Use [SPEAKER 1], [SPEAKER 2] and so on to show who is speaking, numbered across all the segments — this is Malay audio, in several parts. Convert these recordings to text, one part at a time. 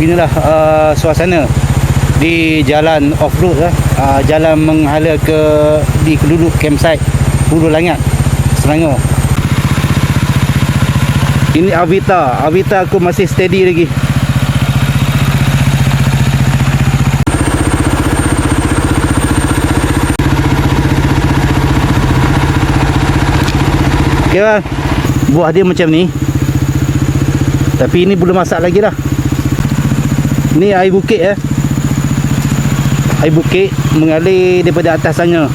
[SPEAKER 1] beginilah uh, suasana di jalan off road lah. Uh, jalan menghala ke di Keluluk campsite Hulu Langat Selangor. Ini Avita. Avita aku masih steady lagi. Okay bang. Buah dia macam ni. Tapi ini belum masak lagi dah. Ni air bukit eh. Air bukit mengalir daripada atas sana.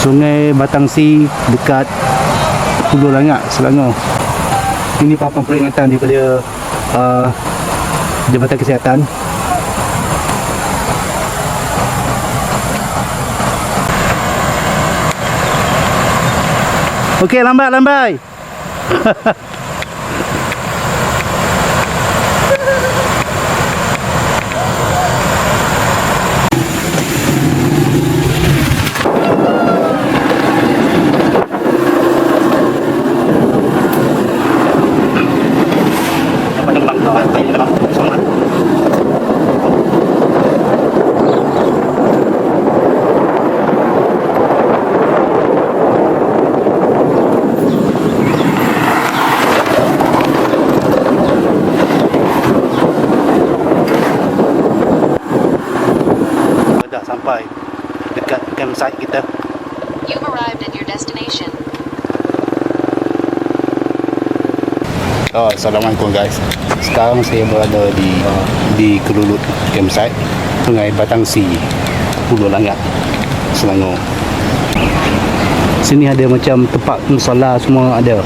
[SPEAKER 1] Sungai Batangsi dekat Pulau Langat, Selangor. Ini papan peringatan daripada uh, Jabatan Kesihatan. Okey, lambat lambat. Dah sampai dekat campsite kita.
[SPEAKER 2] You've arrived at your destination.
[SPEAKER 1] Oh, Assalamualaikum guys. Sekarang saya berada di di Kelulut campsite Sungai Batangsi, Pulau Langat, Selangor. Sini ada macam tempat musala semua ada.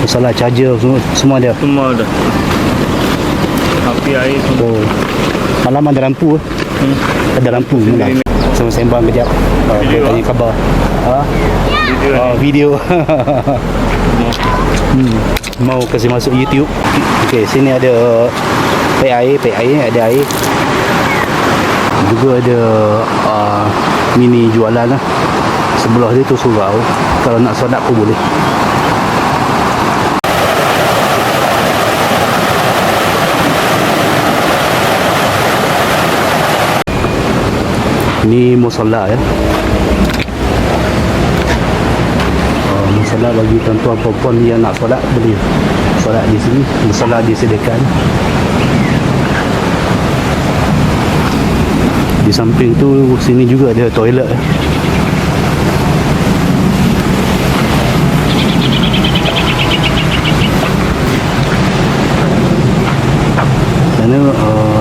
[SPEAKER 1] Musala charger semua, semua ada.
[SPEAKER 3] Semua ada. Api air semua.
[SPEAKER 1] Oh. Malam ada lampu. eh?
[SPEAKER 3] Hmm.
[SPEAKER 1] Ada lampu malam.
[SPEAKER 3] ni.
[SPEAKER 1] Sama sembang kejap. Uh,
[SPEAKER 3] Video.
[SPEAKER 1] tanya khabar. Ha?
[SPEAKER 3] Video ni.
[SPEAKER 1] video. Hmm. Mau kasih masuk YouTube. Okey, sini ada pek air, pek air, ada air. Juga ada uh, mini jualan lah. Sebelah dia tu surau. Kalau nak solat pun boleh. Ini musola ya. Uh, musola bagi tuan-tuan perempuan yang nak solat boleh solat di sini. Musola disediakan. Di samping tu sini juga ada toilet. eh. Sana uh,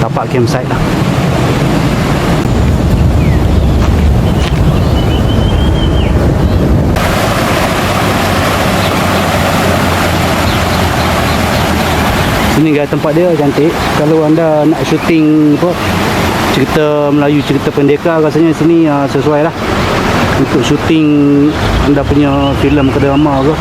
[SPEAKER 1] tapak campsite lah. Sini guys tempat dia cantik. Kalau anda nak syuting apa cerita Melayu cerita pendekar rasanya sini uh, sesuai lah untuk syuting anda punya filem ke drama ke.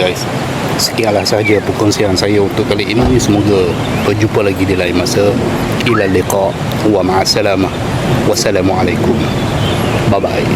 [SPEAKER 1] guys. Sekianlah sahaja perkongsian saya untuk kali ini. Semoga berjumpa lagi di lain masa. Ila liqa wa ma'asalamah. Wassalamualaikum. Bye-bye.